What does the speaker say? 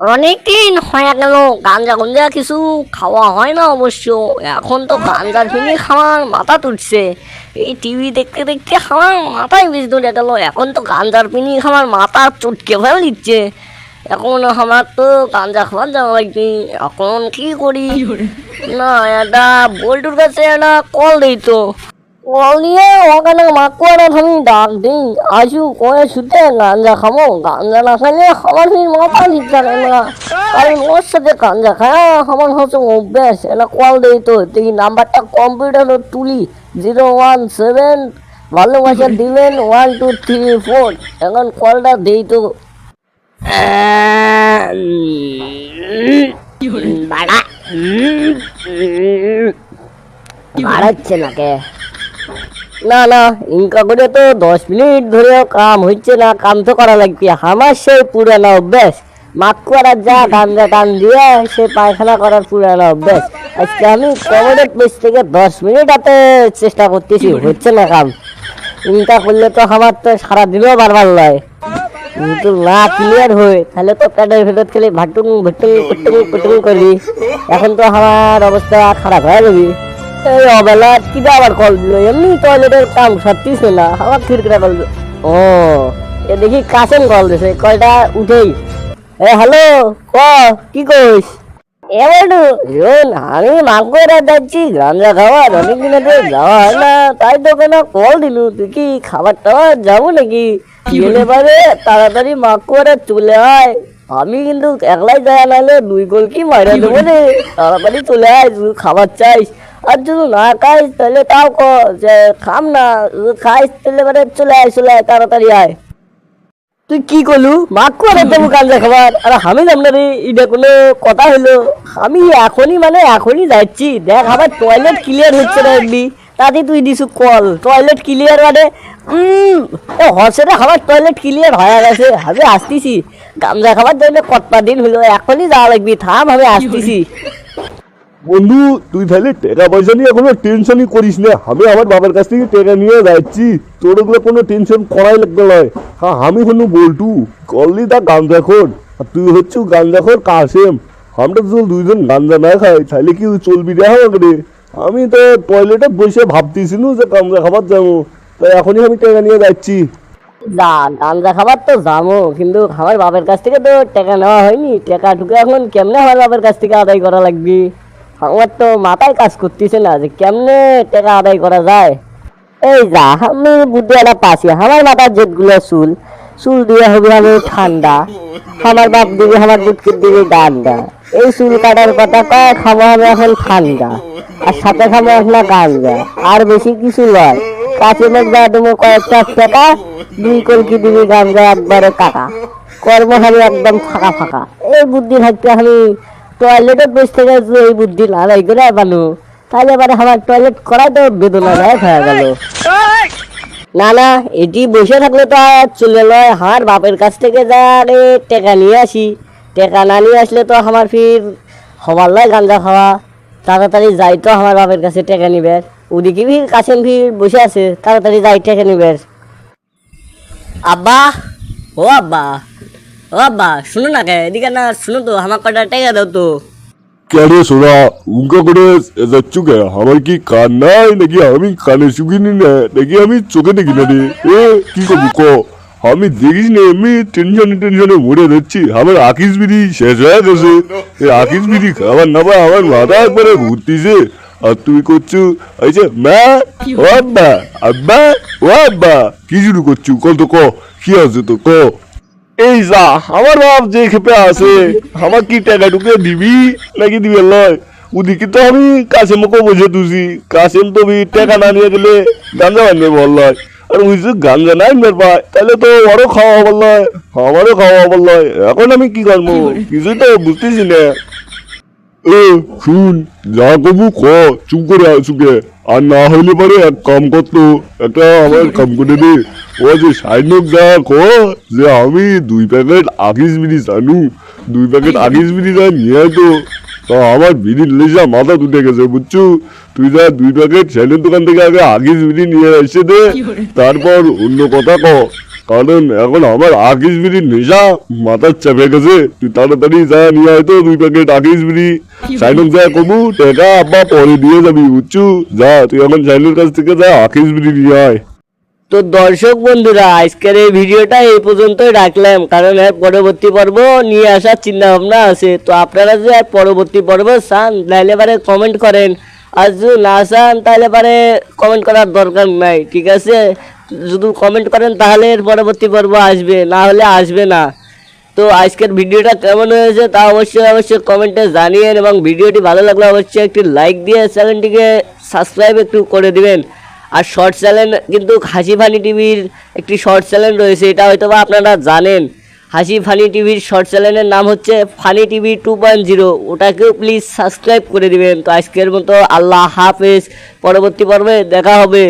অনেকদিন হয়ে গেল গাঞ্জা গুঞ্জা কিছু খাওয়া হয় না অবশ্য। এখন তো গাঞ্জা ফিনি খাওয়ার মাথা তুলছে। এই টিভি দেখতে দেখতে খাওয়ার মাথায় বেশ ধরে গেল। এখন তো গাঞ্জার পিনি খাওয়ার মাথা চটকে ফেলে দিচ্ছে। এখন আমার তো গাঞ্জা খাওয়ার জানা লাগবে। এখন কি করি? না এটা বল্টুর কাছে একটা কল দিই তো। কল দিয়ে ওখানে মাকুয়ারা আমি ডাক দিই আসু কয়ে শুতে গাঞ্জা খাব গাঞ্জা না খাইলে আমার ফির মাথা ঠিক থাকে না কারণ ওর সাথে গাঞ্জা খায় আমার হচ্ছে অভ্যাস এটা কল দিই তো তুই নাম্বারটা কম্পিউটারে তুলি জিরো ওয়ান সেভেন ভালোবাসা দিবেন ওয়ান টু থ্রি ফোর এখন কলটা দিই তো বাড়া বাড়াচ্ছে না কে না না, ইনকা করে তো দশ মিনিট ধরে কাম হচ্ছে না, কাম তো করা লাগবে। আমার সেই পুরানো অভ্যাস। মাক করার যা গাঞ্জা টান দিয়ে সে পায়খানা করার পুরানো অভ্যাস। আজকে আমি কমরের পেছ থেকে দশ মিনিট হাতে চেষ্টা করতেছি, হচ্ছে না কাম। ইনকা করলে তো আমার তো সারাদিনও বারবার লয়। যদি না ক্লিয়ার হয়, তাহলে তো প্যাডের ভেতর খেলে ভাটুং ভাটুং কুটুং কুটুং করবি এখন তো আমার অবস্থা খারাপ হয়ে যাবি। এই অবেলা কিটা আবার কল দিল? এমনি টয়লেটের কাম সত্যিছে না আবার করে কল দিল। ও এ দেখি কাছেন কল দিছে কলটা উঠেই। এ হ্যালো ক কি কইস এ আমি মাঙ্করা যাচ্ছি গাঞ্জা খাবার অনেক দিন ধরে যাওয়া হয় না তাই তোকে না কল দিলু। তুই কি খাবার টাবার যাব নাকি? গেলে পারে তাড়াতাড়ি মাকুয়ারে চলে আয়। আমি কিন্তু একলাই যায় নাহলে দুই গোল কি মারা দেবো রে। তাড়াতাড়ি চলে আয় তুই খাবার চাইস। আর যদি না খাইস তাহলে তাও ক যে খাম না খাইস তাহলে মানে চলে আয় চলে আয় তাড়াতাড়ি আয়। তুই কি করলু মাক করে দেবো গাঞ্জা খাবার আর আমি জানি না রে এটা কোনো কথা হলো আমি এখনই মানে এখনই যাচ্ছি। দেখ আমার টয়লেট ক্লিয়ার হচ্ছে না এমনি। তাতে তুই দিছু কল। টয়লেট ক্লিয়ার মানে হসেটা আমার টয়লেট ক্লিয়ার হয়ে গেছে। আমি আসতেছি। গাঞ্জা খাবার জন্য কতটা দিন হলো এখনই যাওয়া লাগবি। থাম আমি আসতেছি। বন্ধু, তুই তাহলে টাকা পয়সা নিয়ে কোনো টেনশনই করিস না। আমি আমার বাবার কাছ থেকে টাকা নিয়ে যাচ্ছি। তোর ওগুলো কোনো টেনশন করাই লাগবে নয় হ্যাঁ আমি হলো বল্টু কল্লি দা গাঞ্জাখোর আর তুই হচ্ছে গাঞ্জাখোর কাসেম আমরা তো দুইজন গাঞ্জা না খাই তাহলে কি চলবি রে হবে রে আমি তো টয়লেটে বসে ভাবতেছি নু যে গাঞ্জা খাবার যাব। তাই এখনই আমি টাকা নিয়ে যাচ্ছি। যা গাঞ্জা খাবার তো যাব, কিন্তু আমার বাপের কাছ থেকে তো টাকা নেওয়া হয়নি। টাকা ঢুকে এখন কেমনে আমার বাপের কাছ থেকে আদায় করা লাগবে? আমার তো মাথায় কাজ করতেছে না যে কেমনে টাকা আদায় করা যায়। এই যা, আমি বুদ্ধি একটা পাচ্ছি আমার মাথার যেগুলো চুল। চুল দিয়ে হবে আমি ঠান্ডা, আমার বাপ দিবে আমার বুটকির দিবে গান্ডা এই চুল কাটার কথা কয়, খাব আমি এখন ঠান্ডা, আর সাথে খাব এখন গাঞ্জা, আর বেশি কিছু নয়। কাছে লোক যা দেবো কয়েকটা টাকা, দুই কলকি দিবি গাঞ্জা একবারে কাকা। কর্ম হবে একদম ফাঁকা ফাঁকা। এই বুদ্ধি থাকতে আমি টয়লেটে বসে থেকে এই বুদ্ধি লাগাই করে বানু। তাহলে এবারে আমার টয়লেট করাই তো বেদনাদায়ক হয়ে গেল। না না এটি বসে থাকলে তো আর চলে নয় আমার বাপের কাছ থেকে যা রে টেকা নিয়ে আসি। টেকা না নিয়ে আসলে তো আমার ফির হবার লয় গাঞ্জা খাওয়া। তাড়াতাড়ি যাই তো আমার বাপের কাছে টেকা নিবে। ওদিকে ভিড় কাছেন ভিড় বসে আছে তাড়াতাড়ি যাই টেকা নিবে। আব্বা ও আব্বা ও আব্বা, শুনো না কে? তো আমার কটা টেকা তো। করে আমার কি? কান নাকি আমি কানে নাকি আমি চোখে দেখি না? রে কি করব আমি টেনশনে টেনশনে মরে যাচ্ছি। আমার আকিস বিড়ি শেষ হয়ে গেছে। এই আকিস বিড়ি খাবার না পাই আমার মাথা একবারে ঘুরতিছে। আর তুই করছু, এই যে, মা, ও আব্বা আব্বা, ও আব্বা, কি শুরু করছু? কত ক, কি আছে তো ক? এই যা, আমার বাপ যে খেপে আছে, আমার কি টাকা টুকে দিবি নাকি দিবে লয়? ওদিকে তো আমি কাসেমকে বুঝে তুছি কাসেম তো টাকা না নিয়ে গেলে গাঞ্জা বানিয়ে বল লয়। আর ওই যে গাঞ্জা নাই মের পায়, তাহলে তো ওরও খাওয়া হবার লয়, আমারও খাওয়া হবার লয়। এখন আমি কি করব? কিছুই তো বুঝতেছি না। এ, শুন, যা কবু ক, চুপ করে আসুকে আর না হইলে পরে এক কাম করতো, একটা আমার কাম করে দে। ও যে সাইনক যা ক যে আমি দুই প্যাকেট আগিস বিড়ি জানু দুই প্যাকেট আগিস বিড়ি যা নিয়ে আইতো তা। আমার বিড়ির লেজা মাথা দুটে গেছে বুঝছ? তুই যা দুই প্যাকেট সেলের দোকান থেকে আগে আগিস বিড়ি নিয়ে এসে দে তারপর অন্য কথা ক। কারণ এখন আমার আকিস বিড়ির নেশা মাথার চাপে গেছে। তুই তাড়াতাড়ি যা নিয়ে আয় তো দুই প্যাকেট আকিস বিড়ি। সাইনুক যা কমু টাকা আব্বা পরে দিয়ে যাবি বুঝছু? যা তুই এখন সাইনুর কাছ থেকে যা আকিস বিড়ি নিয়ে আয়। তো দর্শক বন্ধুরা, আজকের এই ভিডিওটা এই পর্যন্তই রাখলাম, কারণ এর পরবর্তী পর্ব নিয়ে আসার চিন্তা ভাবনা আছে। তো আপনারা যে পরবর্তী পর্ব চান, তাহলে পারে কমেন্ট করেন। আর যদি না চান, তাহলে পারে কমেন্ট করার দরকার নাই, ঠিক আছে? যদি কমেন্ট করেন, তাহলে এর পরবর্তী পর্ব আসবে, না হলে আসবে না। তো আজকের ভিডিওটা কেমন হয়েছে, তা অবশ্যই অবশ্যই কমেন্টে জানিয়েন, এবং ভিডিওটি ভালো লাগলে অবশ্যই একটি লাইক দিয়ে চ্যানেলটিকে সাবস্ক্রাইব একটু করে দিবেন। আর শর্ট চ্যানেল কিন্তু হাসি ফানি টিভির একটি শর্ট চ্যানেল রয়েছে, এটা হয়তো বা আপনারা জানেন। হাসি ফানি টিভির শর্ট চ্যানেলের নাম হচ্ছে funny TV two point zero ওটাকেও please subscribe করে দেবেন। তো আজকের মতো আল্লাহ হাফেজ। পরবর্তী পর্বে দেখা হবে।